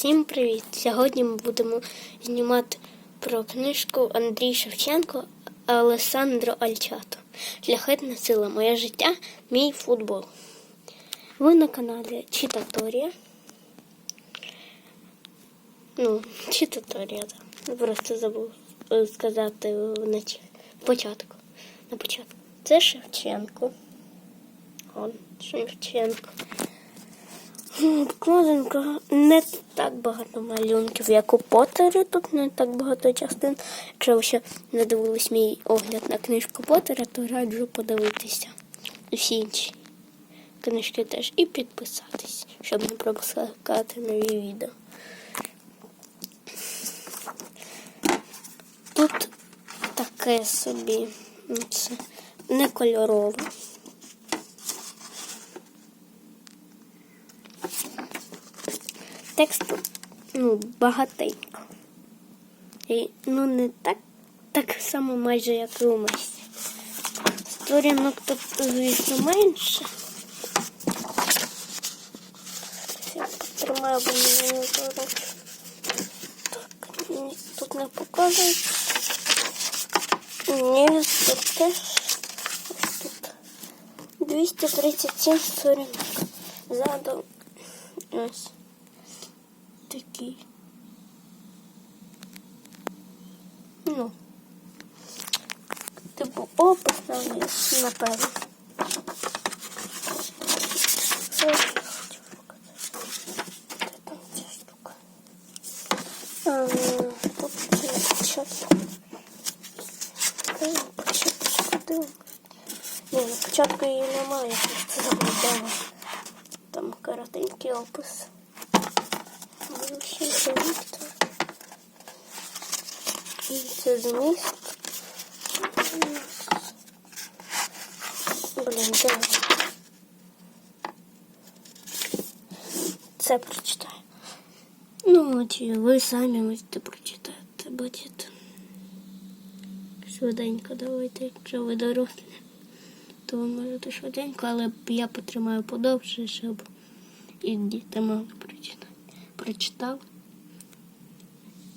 Всім привіт! Сьогодні ми будемо знімати про книжку Андрій Шевченко Алесандро Альчато. Шляхетна сила, моє життя, мій футбол. Ви на каналі Читаторія. Ну, Читаторія, так. Просто забув е, сказати в початку. На початку. Це Шевченко. Он, Шевченко. Обкладинка не так багато малюнків, як у Поттері. Тут не так багато частин. Якщо ви ще не дивились мій огляд на книжку Поттера, то раджу подивитися. Всі інші книжки теж і підписатись, щоб не пропускати нові відео. Тут таке собі ну, це не кольорове. Тексту ну, багатенько. І, ну, не так, так само майже, як Месі. Сторінок тут, звісно, менше. Я тримаю, бо мені зручно. Так, ні, тут не показують. Ні, тут теж ось тут 237 сторінок. Ззаду ось такий. Ну, типу опис є, напевно. Я вона? Ні, на початку її немає, просто заблудила. Там коротенький опис. Віктор. І це зміст. Блін, де? Це прочитаю. Ну, от ви самі можете прочитати, бачите. Швиденько давайте, якщо ви дорослі, то ви можете швиденько, але я потримаю подовше, щоб і діти могли прочитати. Прочитав.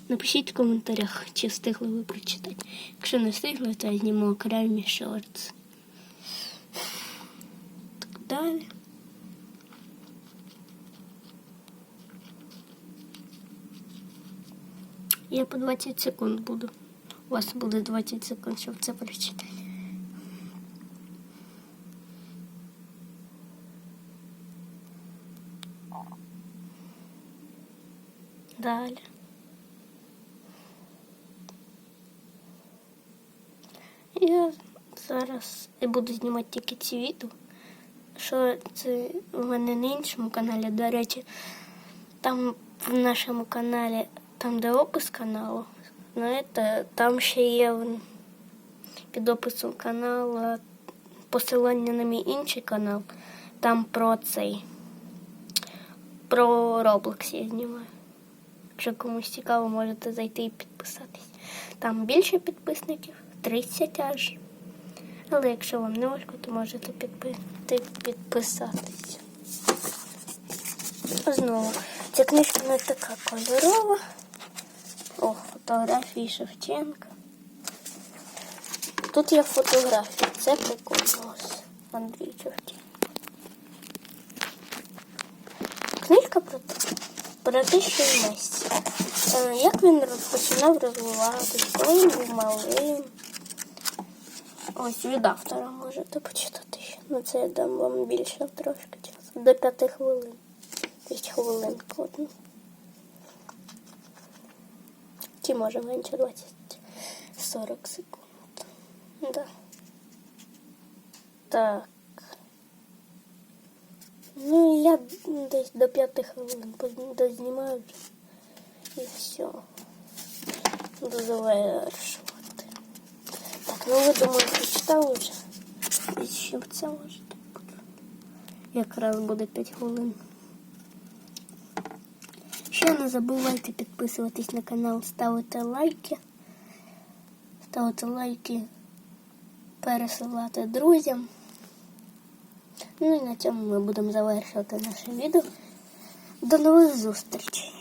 Напишіть в коментарях, чи встигли ви прочитати. Якщо не встигли, то я зніму окремі шортс. Так далі. Я по 20 секунд буду. У вас буде 20 секунд, щоб це прочитати. Далі. Я зараз я буду знімати тільки ці відео. Що це в мене на іншому каналі, до речі, там в нашому каналі, там де опис каналу, знаєте, там ще є під описом каналу посилання на мій інший канал. Там про цей. Про Roblox я знімаю. Якщо комусь цікаво, можете зайти і підписатись. Там більше підписників, 30 аж. Але якщо вам не важко, то можете підпи... підписатись. Знову, ця книжка не така кольорова. О, фотографії Шевченка. Тут є фотографії. Це прикольно. Андрій Шевченко. Книжка про про те, що Месі. Е, Як він починав розвиватись, коли він був малим. Ось від автора можете почитати. Ну це я дам вам більше трошки часу. До п'яти хвилин. П'ять хвилинку одну. Чи може менше 20-40 секунд. Да. Так. Ну, я десь до п'яти хвилин дознімаю. І все. Буду завершувати. Ну ви думаю, прочитали вже. Що це може бути? Якраз буде 5 хвилин. Ще не забувайте підписуватись на канал, ставити лайки. Ставити лайки, пересилати друзям. Ну і на цьому ми будемо завершувати наше відео. До нових зустрічей!